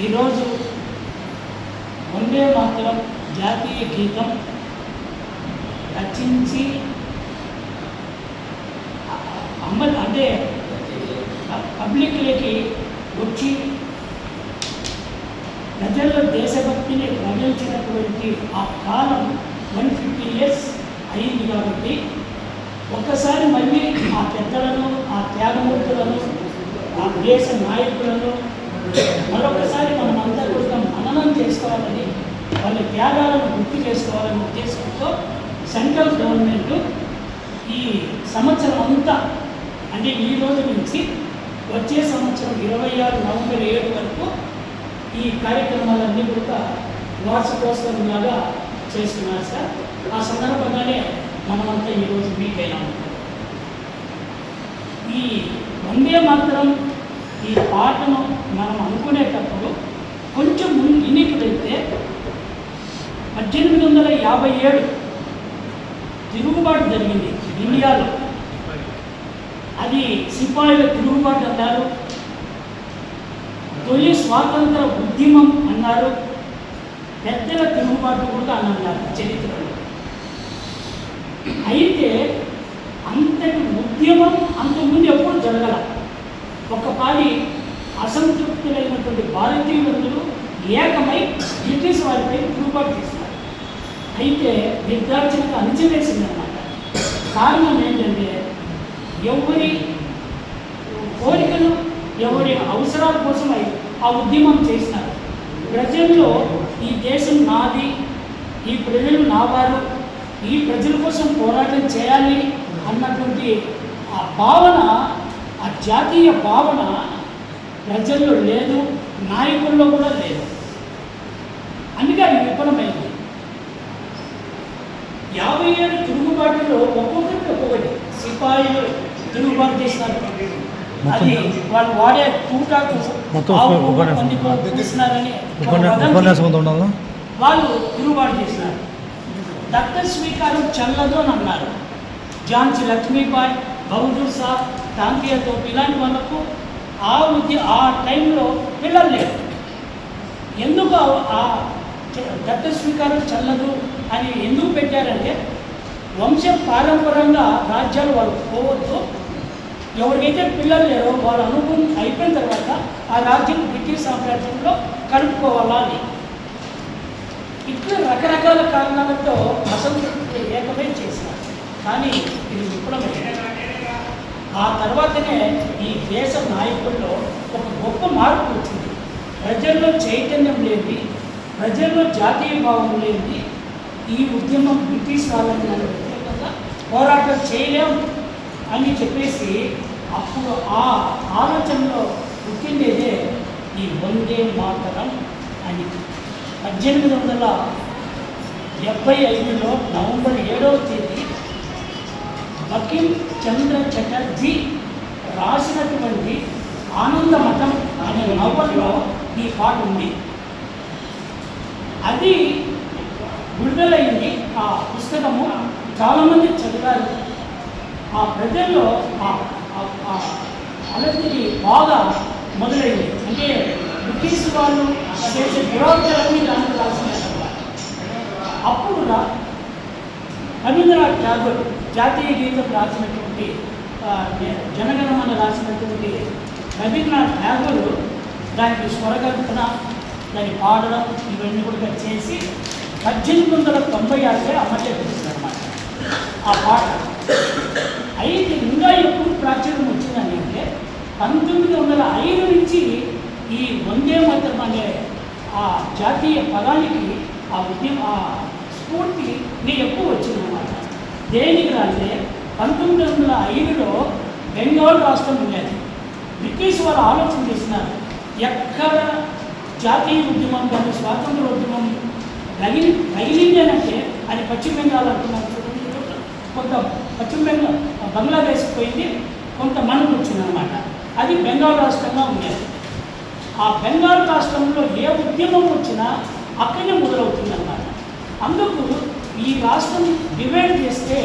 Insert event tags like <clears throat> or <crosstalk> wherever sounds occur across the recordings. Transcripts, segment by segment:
ఈరోజు వందే మాత్రం జాతీయ గీతం రచించి అమలు అంటే పబ్లిక్లకి వచ్చి ప్రజల్లో దేశభక్తిని ప్రజలించినటువంటి ఆ కాలం వన్ ఫిఫ్టీ ఇయర్స్ అయింది కాబట్టి ఒక్కసారి మళ్ళీ ఆ పెద్దలను ఆ త్యాగమూర్తులను ఆ దేశ నాయకులను మరొకసారి మనం అంతా కూడా మననం చేసుకోవాలని వాళ్ళ త్యాగాలను గుర్తు చేసుకోవాలనే ఉద్దేశంతో సెంట్రల్ గవర్నమెంట్ ఈ సంవత్సరం అంతా అంటే ఈ రోజు నుంచి వచ్చే సంవత్సరం ఇరవై ఆరు నవంబర్ ఏడు వరకు ఈ కార్యక్రమాలన్నీ కూడా వార్షికోత్సవం లాగా చేస్తున్నారు సార్. ఆ సందర్భంగానే మనమంతా ఈరోజు మీకైనా అయినాము ఈ వందే మాత్రం ఈ పాటను మనం అనుకునేటప్పుడు కొంచెం ముందు వెళ్తే పద్దెనిమిది వందల యాభై ఏడు తిరుగుబాటు జరిగింది ఇండియాలో. అది సిపాయిల తిరుగుబాటు అన్నారు. తొలి స్వాతంత్ర ఉద్యమం అన్నారు. పెద్దల తిరుగుబాటు కూడా అని అన్నారు చరిత్రలో. అయితే అంతటి ఉద్యమం అంతకుముందు ఎప్పుడు జరగల ఒకపారి అసంతృప్తులైనటువంటి భారతీయులందరూ ఏకమై బ్రిటిష్ వారిపై తిరుగుబాటు చేస్తారు అయితే నిర్దాక్షిణకు అణచివేసిందన్నమాట. కారణం ఏంటంటే ఎవరి కోరికలు ఎవరి అవసరాల కోసమై ఆ ఉద్యమం చేసినారు. ప్రజల్లో ఈ దేశం నాది ఈ ప్రజలు నావారు ఈ ప్రజల కోసం పోరాటం చేయాలి అన్నటువంటి ఆ భావన ఆ జాతీయ భావన ప్రజల్లో లేదు నాయకుల్లో కూడా లేదు. అందుకే అది విఫలమైంది. యాభై ఏడు తిరుగుబాటులో ఒక్కొక్కరికి ఒక్కొక్కటి సిపాయిలు తిరుగుబాటు చేసినారు అది వాళ్ళు వాడే తూటాకు వాళ్ళు తిరుగుబాటు చేసినారు దత్త స్వీకారం చల్లదు అని అన్నారు. ఝాన్సీ లక్ష్మీబాయ్ బహదూర్ సాబ్ తాంతియా తోపు ఇలాంటి వాళ్ళకు ఆ ఉద్య ఆ టైంలో పిల్లలు లేరు. ఎందుకు ఆ- దత్త స్వీకారం చల్లదు అని ఎందుకు పెట్టారంటే వంశం పారంపరంగా రాజ్యాలు వారు పోవద్దు. ఎవరికైతే పిల్లలు లేరో వాళ్ళ అనుభవం అయిపోయిన తర్వాత ఆ రాజ్యం బ్రిటిష్ సామ్రాజ్యంలో కలుపుకోవాలా అని. ఇట్లా రకరకాల కారణాలతో అసంతృప్తి ఏకమే చేసినారు కానీ ఇది విప్లవం ఆ తర్వాతనే ఈ దేశ నాయకుల్లో ఒక గొప్ప మార్పు వచ్చింది. ప్రజల్లో చైతన్యం లేని ప్రజల్లో జాతీయ భావం లేని ఈ ఉద్యమం బ్రిటిష్ వాళ్ళని నన్ను వ్యతిరేకంగా పోరాటం చేయలేము అని చెప్పేసి అప్పుడు ఆ ఆలోచనలో పుట్టిందేదే ఈ వందే మాతరం అని. పద్దెనిమిది వందల డెబ్బై ఐదులో నవంబర్ ఏడవ తేదీ బకిం చంద్ర చటర్జీ రాసినటువంటి ఆనంద మఠం అనే నవల్లో ఈ పాట ఉంది. అది విడుదలైంది ఆ పుస్తకము. చాలామంది చదివారు. ఆ ప్రజల్లో ఆ- ఆ- అలర్జీ బాగా మొదలైంది. అంటే బ్రిటిష్ వాళ్ళు చేసే దురాచారాన్ని దాంట్లో రాసిన అప్పుడు రవీంద్రనాథ్ ఠాగూర్ జాతీయ గీతం రాసినటువంటి జ- జనగణమన రాసినటువంటి రవీంద్రనాథ్ ఠాగూర్ దానికి స్వరకల్పన దాన్ని పాడడం ఇవన్నీ కూడా చేసి పద్దెనిమిది వందల తొంభై ఆరులో అమలు అనమాట ఆ పాట అయితే ఇంకా ఎప్పుడు ప్రాచుర్యం వచ్చిందని అంటే పంతొమ్మిది వందల ఐదు నుంచి ఈ వందే మాత్రం అనే ఆ జాతీయ పదానికి ఆ ఉద్యమ ఆ స్ఫూర్తి నీ ఎక్కువ వచ్చిందన్నమాట. దేనికి రాజే పంతొమ్మిది వందల ఐదులో బెంగాల్ రాష్ట్రం ఉండేది బ్రిటిష్ వాళ్ళు ఆలోచన చేసినారు ఎక్కడ జాతీయ ఉద్యమం కానీ స్వాతంత్ర ఉద్యమం రగిలి రగిలింది అది పశ్చిమ బెంగాల్ అంటున్నారు చూడండి. కొంత పశ్చిమ బెంగాల్ బంగ్లాదేశ్ పోయింది కొంత మనకు వచ్చిందనమాట అది బెంగాల్ రాష్ట్రంగా ఉండేది. ఆ బెంగాల్ రాష్ట్రంలో ఏ ఉద్యమం వచ్చినా అక్కడే మొదలవుతుందన్నమాట. అందుకు ఈ రాష్ట్రం డివైడ్ చేస్తే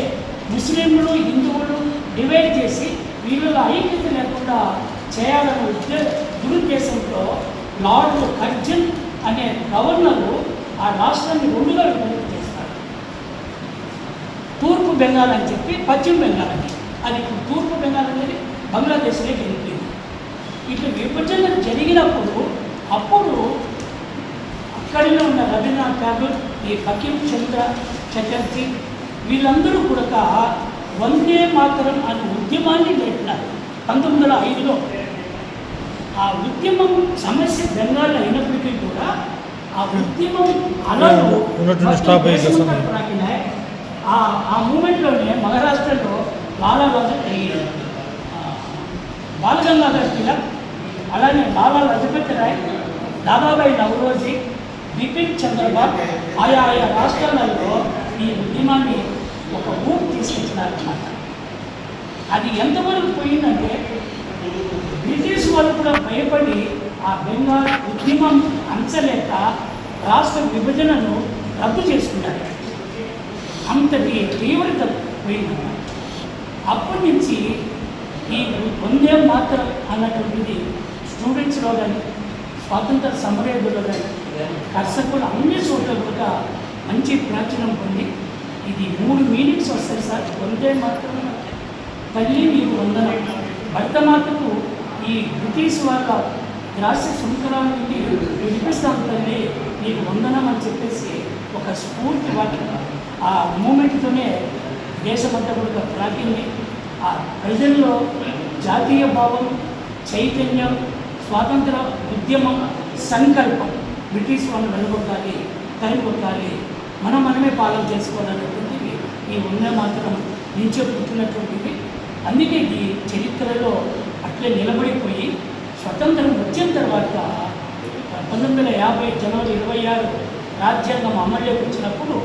ముస్లింలు హిందువులు డివైడ్ చేసి వీళ్ళలో ఐక్యత లేకుండా చేయాలనే ఉద్దే దురుద్దేశంతో లార్డ్ కర్జన్ అనే గవర్నరు ఆ రాష్ట్రాన్ని రెండుగా విభజన చేస్తారు. తూర్పు బెంగాల్ అని చెప్పి పశ్చిమ బెంగాల్ అని. అది ఇప్పుడు తూర్పు బెంగాల్ అనేది బంగ్లాదేశ్లో జరిగింది. ఇట్లా విభజన జరిగినప్పుడు అప్పుడు అక్కడనే ఉన్న రవీంద్రనాథ్ ఠాగూర్ ఈ ఫకీం చంద్ర చటర్జీ వీళ్ళందరూ కూడా వందే మాతరం అనే ఉద్యమాన్ని నేర్పినారు పంతొమ్మిది వందల ఐదులో ఆ ఉద్యమం సమస్య బెంగాల్ అయినప్పటికీ కూడా ఆ ఉద్యమం అలలు. ఆ ఆ మూమెంట్లోనే మహారాష్ట్రలో లాలా బాలగంగాధర్ తిలక్ అలానే లాలా లజపతి రాయ్ దాదాబాయి నవరోజీ బిపిన్ చంద్రబాబు ఆయా ఆయా రాష్ట్రాలలో ఈ ఉద్యమాన్ని ఒక ఊపు తీసుకొచ్చినారన్నమాట. అది ఎంతవరకు పోయిందంటే బ్రిటిష్ వాళ్ళు కూడా భయపడి ఆ బెంగాల్ ఉద్యమం అంచలేక రాష్ట్ర విభజనను రద్దు చేసుకున్నారు. అంతటి తీవ్రత పోయిందన్నమాట. అప్పటి నుంచి ఈ వందే మాత్రం అన్నటువంటిది స్టూడెంట్స్లో కానీ స్వాతంత్ర సమరయోధులు కానీ కర్షకులు అన్ని చోట్ల కూడా మంచి ప్రాచుర్యం పొంది ఇది మూడు మీనింగ్స్ వస్తాయి సార్. వందే మాత్రం తల్లి మీరు వందనం. భర్త మాతకు ఈ బ్రిటిష్ వాళ్ళ రాష్ట్ర సుంకరాల నుండి విడిపిస్తాం తల్లి నీకు వందనం అని చెప్పేసి ఒక స్ఫూర్తి వాటి ఆ మూమెంట్తోనే దేశమంతా కూడా ప్రాకింది ఆ ప్రజల్లో జాతీయ భావం చైతన్యం స్వాతంత్ర ఉద్యమం సంకల్పం బ్రిటిష్ వాళ్ళు వెలుగొట్టాలి తరిగొట్టాలి మనం మనమే పాలన చేసుకోవాలనేటువంటివి ఈ వందే మాత్రం నుంచే పుట్టినటువంటివి అందుకే ఈ చరిత్రలో అట్లే నిలబడిపోయి స్వతంత్రం వచ్చిన తర్వాత పంతొమ్మిది వందల యాభై జనవరి ఇరవై ఆరు రాజ్యాంగం అమల్లోకి వచ్చినప్పుడు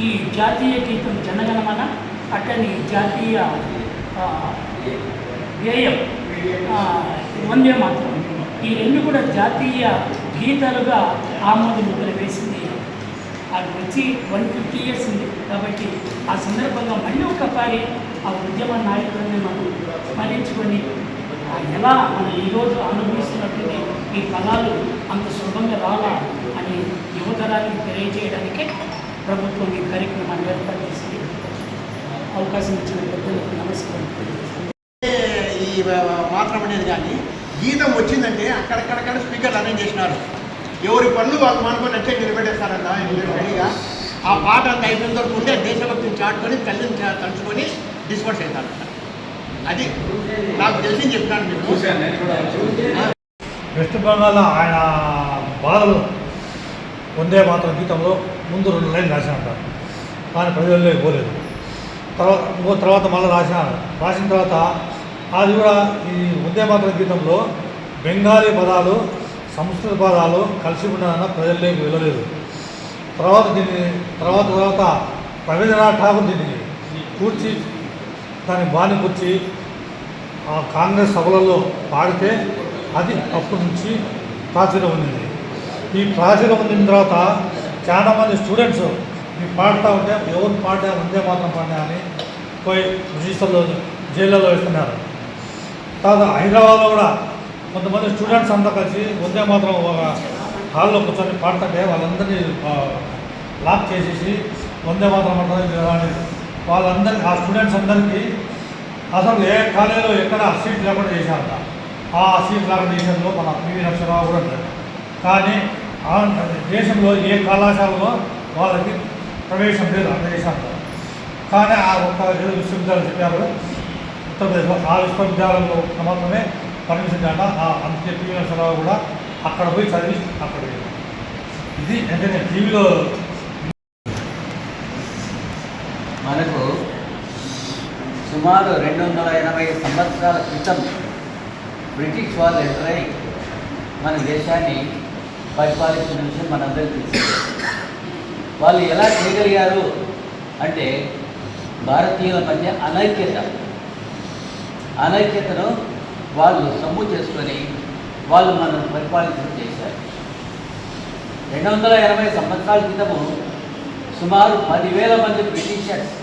ఈ జాతీయ గీతం జనగణమన అట్లని జాతీయ ఆ, వ్యయం వందే మాత్రం. ఈ రెండు కూడా జాతీయ గీతాలుగా ఆమోద ముద్ర వేసింది అది వచ్చి వన్ ఫిఫ్టీ ఇయర్స్ ఉంది. కాబట్టి ఆ సందర్భంగా మళ్ళీ ఒకసారి ఆ ఉద్యమ నాయకులని మనం స్మరించుకొని ఆ ఎలా మనం ఈరోజు అనుభవిస్తున్నటువంటి ఈ ఫలాలు అంత సులభంగా రాలా అని యువతరానికి తెలియజేయడానికే ప్రభుత్వం ఈ కార్యక్రమాన్ని ఏర్పాటు చేసి అవకాశం ఇచ్చిన పెద్దలకు నమస్కారం. ఈ మాత్రం అనేది కానీ గీతం వచ్చిందంటే అక్కడక్కడక్కడ స్పీకర్లు అరేంజ్ చేసినారు. ఎవరి పనులు వాళ్ళు మానుకొని వచ్చే నిలబెట్టేస్తారంట రెడీగా ఆ పాట అంతా అయిపోయిన తర్వాత ఉంటే దేశభక్తిని చాటుకొని తల్లిని తలుచుకొని డిస్పర్స్ అవుతారంట అది నాకు తెలిసి చెప్పినాను మీకు. వెస్ట్ బెంగాల్ ఆయన బాధలు వందే మాత్రం గీతంలో ముందు రెండు లైన్లు రాసినట్ట కానీ ప్రజల్లోకి పోలేదు. తర్వాత ఇంకో తర్వాత మళ్ళీ రాసినారు. రాసిన తర్వాత అది కూడా ఈ ఉందేమాత్రం గీతంలో బెంగాలీ పదాలు సంస్కృత పదాలు కలిసి ఉండదన్న ప్రజల్లోకి వెళ్ళలేదు. తర్వాత దీన్ని తర్వాత తర్వాత రవీంద్రనాథ్ ఠాగూర్ దీన్ని కూర్చి దాన్ని బానికొచ్చి ఆ కాంగ్రెస్ సభలలో పాడితే అది అప్పటి నుంచి ప్రాచుర్యం ఉండింది ఈ ప్రాచుర్యం పొందిన తర్వాత చాలామంది స్టూడెంట్స్ ఈ పాడుతూ ఉంటే ఎవరు పాడా ఉందే మాత్రం పాడా అని పోయి రిజిస్టర్లో జైళ్ళలో వేస్తున్నారు. తర్వాత హైదరాబాద్లో కూడా కొంతమంది స్టూడెంట్స్ అంతా కలిసి వందే మాత్రం ఒక హాల్లో కూర్చొని పాడుతుంటే వాళ్ళందరినీ లాక్ చేసేసి వందే మాత్రం అంటే వాళ్ళందరికీ ఆ స్టూడెంట్స్ అందరికీ అసలు ఏ కాలేజీలో ఎక్కడ సీట్ లేకుండా చేశారంట. ఆ సీట్ లేకుండా చేసేందులో మన పివి నరసింహరావు కూడా ఉంటారు కానీ ఆ దేశంలో ఏ కళాశాలలో వాళ్ళకి ప్రవేశం లేదు అంత కానీ ఆ ఒక్క విశ్వవిద్యాలయం చెప్పారు. ఉత్తరప్రదేశ్లో ఆ విశ్వవిద్యాలయంలో మాత్రమే పర్మిషన్ ఆ అందుకే పివి కూడా అక్కడ పోయి చదివి అక్కడ ఇది అంటే నేను టీవీలో మనకు సుమారు రెండు వందల ఎనభై సంవత్సరాల క్రితం బ్రిటిష్ వాళ్ళు ఎదురై మన దేశాన్ని పరిపాలించిన విషయం మనందరికీ తెలుసు. వాళ్ళు ఎలా చేయగలిగారు అంటే భారతీయుల మధ్య అనైక్యత. అనైక్యతను వాళ్ళు సొమ్ము చేసుకొని వాళ్ళు మనల్ని పరిపాలించడం చేశారు. రెండు వందల ఎనభై సంవత్సరాల క్రితము సుమారు పదివేల మంది బ్రిటిషర్స్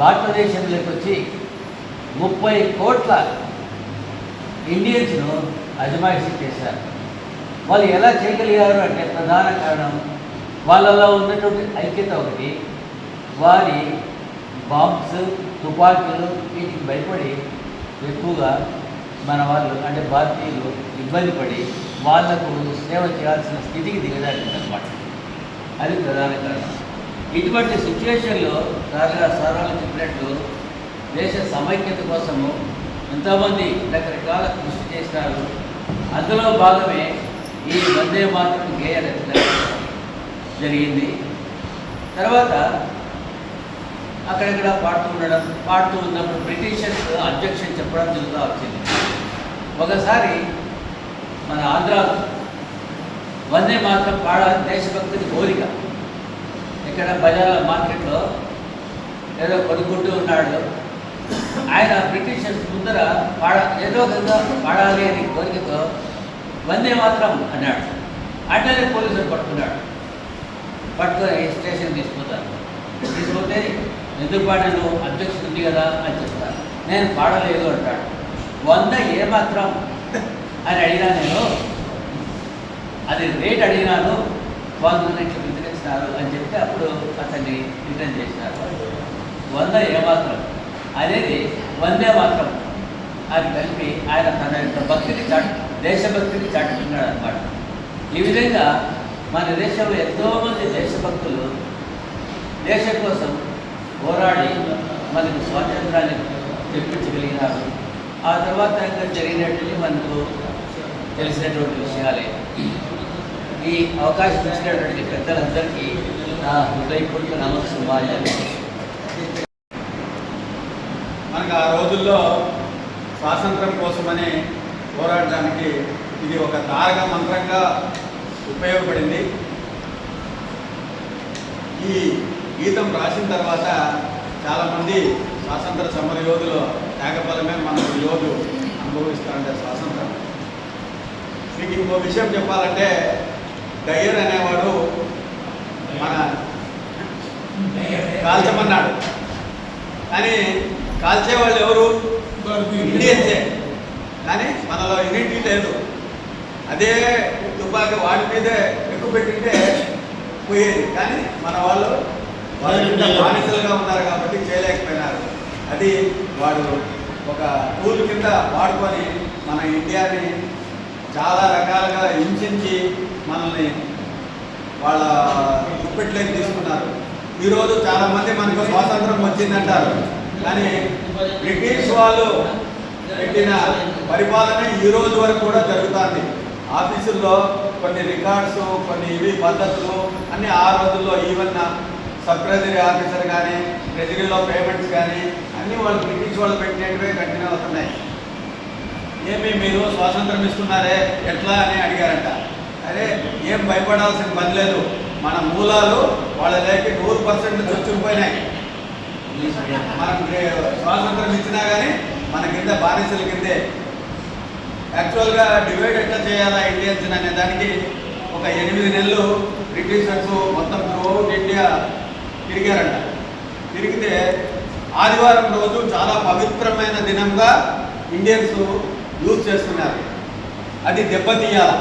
భారతదేశంలోకి వచ్చి ముప్పై కోట్ల ఇండియన్స్ను అజమాయిషీ చేశారు. వాళ్ళు ఎలా చేయగలిగారు అంటే ప్రధాన కారణం వాళ్ళలో ఉన్నటువంటి ఐక్యత ఒకటి. వారి బాంబ్స్ తుపాకీలు వీటికి భయపడి ఎక్కువగా మన వాళ్ళు అంటే భారతీయులు ఇబ్బంది పడి వాళ్ళకు సేవ చేయాల్సిన స్థితికి దిగజారిందనమాట అది ప్రధాన కారణం. ఇటువంటి సిచ్యువేషన్లో రాజా సారాలు చెప్పినట్టు దేశ సమైక్యత కోసము ఎంతోమంది రకరకాల కృషి చేసినారు. అందులో భాగమే ఈ వందే మాత్రం గేయ రచన జరిగింది. తర్వాత అక్కడక్కడ పాడుతూ ఉండడం పాడుతూ ఉన్నప్పుడు బ్రిటిషర్స్ అబ్జెక్షన్ చెప్పడం జరుగుతూ వచ్చింది. ఒకసారి మన ఆంధ్ర వందే మాత్రం పాడ దేశభక్తిని కోరిక. ఇక్కడ బజార్ మార్కెట్లో ఏదో కొనుక్కుంటూ ఉన్నాడు. ఆయన బ్రిటిషర్స్ ముందర పాడ ఏదో విధంగా పాడాలి అనే కోరికతో వందే మాత్రం అన్నాడు. అట్లనే పోలీసులు పట్టుకున్నాడు. పట్టుకొని స్టేషన్ తీసుకుపోతారు. తీసుకుపోతే ఎందుకు పాడాను అధ్యక్షుడు ఉంది కదా అని చెప్తాను నేను పాడలేదు అంటాడు. వంద ఏమాత్రం? అని అడిగినా నేను అది రేట్ అడిగినాను వాళ్ళు ఇట్లా విధించినారు అని చెప్తే అప్పుడు అతన్ని రిటర్న్ చేసినారు వంద ఏమాత్రం? అనేది వందే మాత్రం. అది కలిపి ఆయన తన యొక్క భక్తిని చాటు దేశభక్తిని చాటుకున్నాడు అనమాట ఈ విధంగా మన దేశంలో ఎంతోమంది దేశభక్తులు దేశం కోసం పోరాడి మనకు స్వాతంత్రాన్ని తెప్పించగలిగినారు. ఆ తర్వాత ఇంకా జరిగినటువంటి మనకు తెలిసినటువంటి విషయాలే. ఈ అవకాశం ఇచ్చినటువంటి పెద్దలందరికీ నా హృదయపూర్వక నమస్కారాలు. మనకు ఆ రోజుల్లో స్వాతంత్రం కోసమని పోరాడడానికి ఇది ఒక తారక మంత్రంగా ఉపయోగపడింది. ఈ గీతం రాసిన తర్వాత చాలామంది స్వాతంత్ర సమర యోధులు త్యాగఫలమే మనకు యోధు అనుభవిస్తారంటే స్వాతంత్రం. మీకు ఇంకో విషయం చెప్పాలంటే గయ్యర్ అనేవాడు మన కాల్చమన్నాడు. కానీ కాల్చేవాళ్ళు ఎవరు? ఇండియన్సే. కానీ మనలో యూనిటీ లేదు. అదే తుపాకీ వాడి మీదే ఎక్కువ పెట్టింటే పోయేది. కానీ మన వాళ్ళు వాళ్ళ బానిసలుగా ఉన్నారు కాబట్టి చేయలేకపోయినారు. అది వాడు ఒక టూల్ కింద వాడుకొని మన ఇండియాని చాలా రకాలుగా హింసించి మనల్ని వాళ్ళ గుప్పెట్లోకి తీసుకున్నారు. ఈరోజు చాలా మంది మనకు స్వాతంత్రం వచ్చిందంటారు. కానీ బ్రిటిష్ వాళ్ళు పెట్టిన పరిపాలన ఈ రోజు వరకు కూడా జరుగుతుంది. ఆఫీసుల్లో కొన్ని రికార్డ్స్ కొన్ని ఇవి పద్ధతులు అన్ని ఆ రోజుల్లో ఈవెన్ సబ్ ట్రెజరీ ఆఫీసర్ కానీ ట్రెజరీలో పేమెంట్స్ కానీ అన్నీ వాళ్ళు బ్రిటిష్ వాళ్ళు పెట్టినట్టువే కంటిన్యూ అవుతున్నాయి. ఏమి మీరు స్వాతంత్రం ఇస్తున్నారే? ఎట్లా అని అడిగారంట. అరే ఏం భయపడాల్సిన పని లేదు. మన మూలాలు వాళ్ళ లేక నూరు పర్సెంట్ చొచ్చుకుపోయినాయి. మనకు స్వాతంత్రం ఇచ్చినా కానీ మన కింద బానిసల కిందే. యాక్చువల్గా డివైడ్ ఎట్లా చేయాలా ఇండియన్స్ అనే దానికి ఒక ఎనిమిది నెలలు బ్రిటిషర్స్ మొత్తం త్రూఅవుట్ ఇండియా తిరిగారంట. తిరిగితే ఆదివారం రోజు చాలా పవిత్రమైన దినంగా ఇండియన్స్ యూజ్ చేస్తున్నారు. అది దెబ్బతీయాల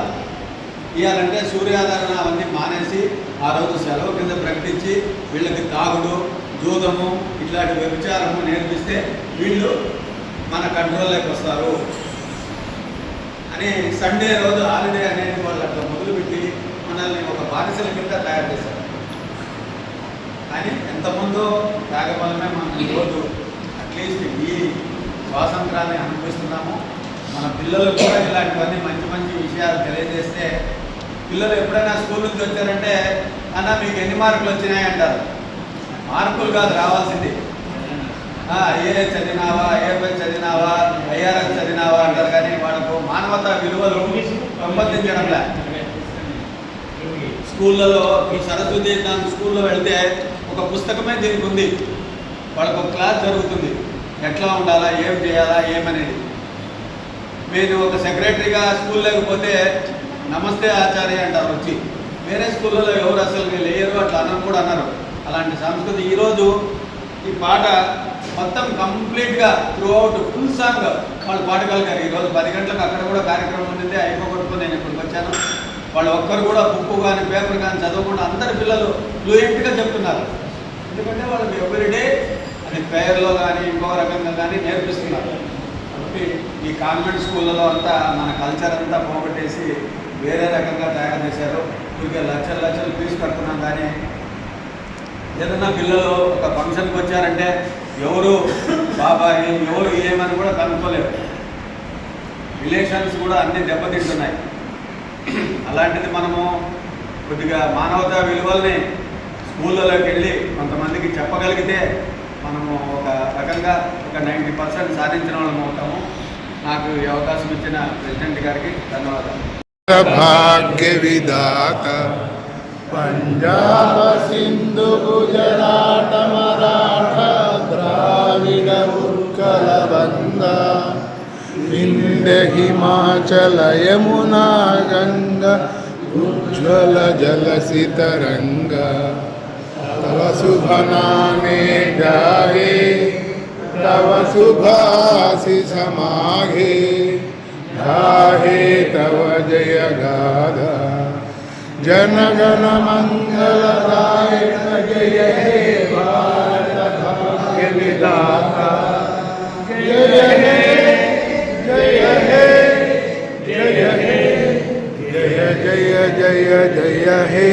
తీయాలంటే సూర్యాధారణ అవన్నీ మానేసి ఆ రోజు సెలవు కింద ప్రకటించి వీళ్ళకి తాగుడు జూదము ఇట్లాంటి వ్యభిచారము నేర్పిస్తే వీళ్ళు మన కంట్రోల్లోకి వస్తారు. అని సండే రోజు హాలిడే అనేది వాళ్ళు అట్లా మొదలుపెట్టి మనల్ని ఒక బానిసల కింద తయారు చేశారు. కానీ ఎంతమందో త్యాగబలమే మనం ఈరోజు అట్లీస్ట్ ఈ స్వాతంత్రాన్ని అనుభవిస్తున్నాము. మన పిల్లలు కూడా ఇలాంటివన్నీ మంచి మంచి విషయాలు తెలియజేస్తే పిల్లలు ఎప్పుడైనా స్కూల్ నుంచి వచ్చారంటే అన్న మీకు ఎన్ని మార్కులు వచ్చినాయి? అంటారు. మార్కులు కాదు రావాల్సింది. ఏ చదివినావా? ఏ పై చదివినావా? ఐఆర్ఎస్ చదివినావా? అంటారు కానీ వాళ్ళకు మానవతా విలువలు పెంపొందించడంలే. స్కూళ్ళలో ఈ సరస్వతి స్కూల్లో వెళ్తే ఒక పుస్తకమే దీనికి ఉంది వాళ్ళకు ఒక క్లాస్ జరుగుతుంది. ఎట్లా ఉండాలా ఏం చేయాలా ఏమనేది. మీరు ఒక సెక్రటరీగా స్కూల్ లేకపోతే నమస్తే ఆచార్య అంటారు వచ్చి. వేరే స్కూళ్ళలో ఎవరు అసలు లేరు అట్లా అన్నారు కూడా అన్నారు అలాంటి సంస్కృతి ఈరోజు ఈ పాట మొత్తం కంప్లీట్గా త్రూ అవుట్ ఫుల్ సాంగ్ వాళ్ళు పాడగలిగారు ఈరోజు పది గంటలకు అక్కడ కూడా కార్యక్రమం ఉండింది. అయిపోగొట్టుకుని నేను ఇక్కడికి వచ్చాను. వాళ్ళు ఒక్కరు కూడా బుక్ కానీ పేపర్ కానీ చదవకుండా అందరి పిల్లలు ఫ్లూయెంట్గా చెప్తున్నారు. ఎందుకంటే వాళ్ళకి ఎవ్రీడే అది పేర్లో కానీ ఇంకో రకంగా కానీ నేర్పిస్తున్నారు. కాబట్టి ఈ కాన్వెంట్ స్కూళ్ళలో అంతా మన కల్చర్ అంతా పోగొట్టేసి వేరే రకంగా తయారు చేశారు. ఊరికే లక్షలు లక్షలు ఫీజు కడుతున్నాం కానీ ఏదన్నా పిల్లలు ఒక ఫంక్షన్కి వచ్చారంటే ఎవరు బాబాయ్ ఎవరు ఏమని కూడా కనుక్కోలేరు. రిలేషన్స్ కూడా అన్ని దెబ్బతింటున్నాయి. <clears throat> అలాంటిది మనము కొద్దిగా మానవతా విలువల్ని స్కూళ్ళలోకి వెళ్ళి కొంతమందికి చెప్పగలిగితే మనము ఒక రకంగా ఒక నైంటీ పర్సెంట్ సాధించిన వాళ్ళం అవుతాము. నాకు ఈ అవకాశం ఇచ్చిన ప్రెసిడెంట్ గారికి ధన్యవాదాలు. భాగ్య విధాత పంజాబ్ సింధు గుజరాట మరాఠ ద్రావిడ ఉత్కల బంద వింధ్య హిమాచల యమునా గంగా ఉజ్వల జలసితరంగా शुभ नामे जाहे तव शुभासि समाघे। गाहे तव जय गाधा। जन गण मंगलदायक जय हे भारत विधाता। जय हे जय हे जय हे जय जय जय जय हे।